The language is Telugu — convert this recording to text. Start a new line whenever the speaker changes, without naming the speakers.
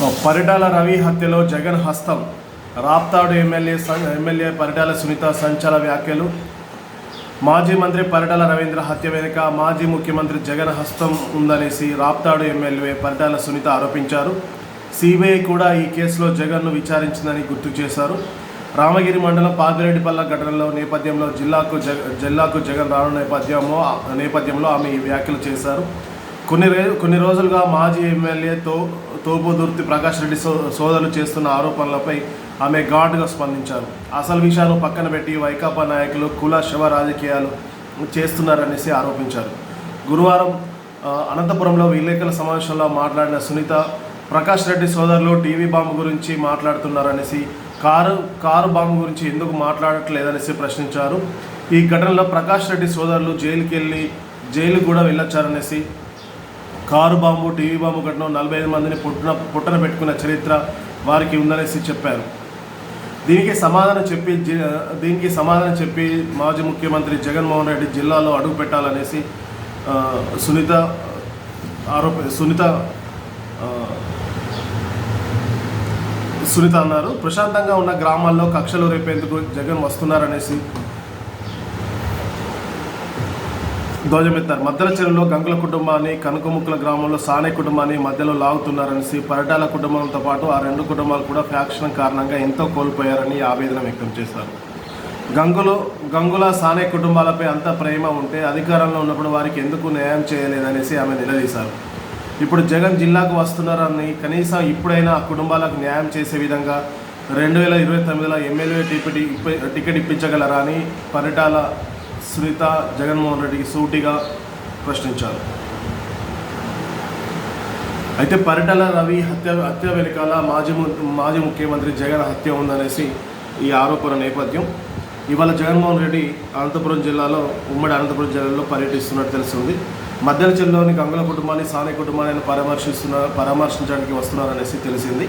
పరిటాల రవి హత్యలో జగన్ హస్తం. రాప్తాడు ఎమ్మెల్యే ఎమ్మెల్యే పరిటాల సునీత సంచల వ్యాఖ్యలు. మాజీ మంత్రి పరిటాల రవీంద్ర హత్య వెనుక మాజీ ముఖ్యమంత్రి జగన్ హస్తం ఉందనేసి రాప్తాడు ఎమ్మెల్యే పరిటాల సునీత ఆరోపించారు. సిబిఐ కూడా ఈ కేసులో జగన్ను విచారించిందని గుర్తు చేశారు. రామగిరి మండలం పాదిరెడ్డిపల్ల ఘటనలో నేపథ్యంలో జిల్లాకు జగ జిల్లాకు జగన్ రాను నేపథ్యంలో నేపథ్యంలో ఆమె ఈ వ్యాఖ్యలు చేశారు. కొన్ని రే కొన్ని రోజులుగా మాజీ ఎమ్మెల్యే తో తోపుదుర్తి ప్రకాష్ రెడ్డి సో సోదరులు చేస్తున్న ఆరోపణలపై ఆమె ఘాటుగా స్పందించారు. అసలు విషయాలు పక్కన పెట్టి వైకాపా నాయకులు కుల శవ రాజకీయాలు చేస్తున్నారనేసి ఆరోపించారు. గురువారం అనంతపురంలో విలేకరుల సమావేశంలో మాట్లాడిన సునీత ప్రకాష్ రెడ్డి సోదరులు టీవీ బాంబు గురించి మాట్లాడుతున్నారనేసి కారు కారు బాంబు గురించి ఎందుకు మాట్లాడట్లేదనేసి ప్రశ్నించారు. ఈ ఘటనలో ప్రకాష్ రెడ్డి సోదరులు జైలుకి వెళ్ళి జైలు కూడా వెళ్ళొచ్చారనేసి కారు బాంబు టీవీ బాంబు ఘటన నలభై ఐదు మందిని పుట్టిన పుట్టన పెట్టుకున్న చరిత్ర వారికి ఉందనేసి చెప్పారు. దీనికి సమాధానం చెప్పి దీనికి సమాధానం చెప్పి మాజీ ముఖ్యమంత్రి జగన్మోహన్ రెడ్డి జిల్లాలో అడుగు పెట్టాలనేసి సునీత ఆరోప సునీత సునీత అన్నారు. ప్రశాంతంగా ఉన్న గ్రామాల్లో కక్షలు రేపేందుకు జగన్ వస్తున్నారనేసి ధ్వజమెత్తారు. మద్దల చెరువులో గంగుల కుటుంబాన్ని కనుకముక్కల గ్రామంలో సానే కుటుంబాన్ని మధ్యలో లాగుతున్నారనేసి పరిటాల కుటుంబంతో పాటు ఆ రెండు కుటుంబాలు కూడా ఫ్యాక్షన్ కారణంగా ఎంతో కోల్పోయారని ఆవేదన వ్యక్తం చేశారు. గంగులు గంగుల సానే కుటుంబాలపై అంత ప్రేమ ఉంటే అధికారంలో ఉన్నప్పుడు వారికి ఎందుకు న్యాయం చేయలేదనేసి ఆమె నిలదీశారు. ఇప్పుడు జగన్ జిల్లాకు వస్తున్నారని కనీసం ఇప్పుడైనా ఆ కుటుంబాలకు న్యాయం చేసే విధంగా రెండు వేల ఇరవై తొమ్మిదిలో ఎమ్మెల్యే టికెట్ టికెట్ ఇప్పించగలరా అని పరిటాల సునీత జగన్మోహన్ రెడ్డికి సూటిగా ప్రశ్నించారు. అయితే పరిటల రవి హత్య హత్య వెనుకాల మాజీ మాజీ ముఖ్యమంత్రి జగన్ హత్య ఉందనేసి ఈ ఆరోపణ నేపథ్యం. ఇవాళ జగన్మోహన్ రెడ్డి అనంతపురం జిల్లాలో ఉమ్మడి అనంతపురం జిల్లాలో పర్యటిస్తున్నట్టు తెలుస్తుంది మద్దెల జిల్లాలోని గంగుల కుటుంబాన్ని సానే కుటుంబాన్ని పరామర్శిస్తున్న పరామర్శించడానికి వస్తున్నారనేసి తెలిసింది.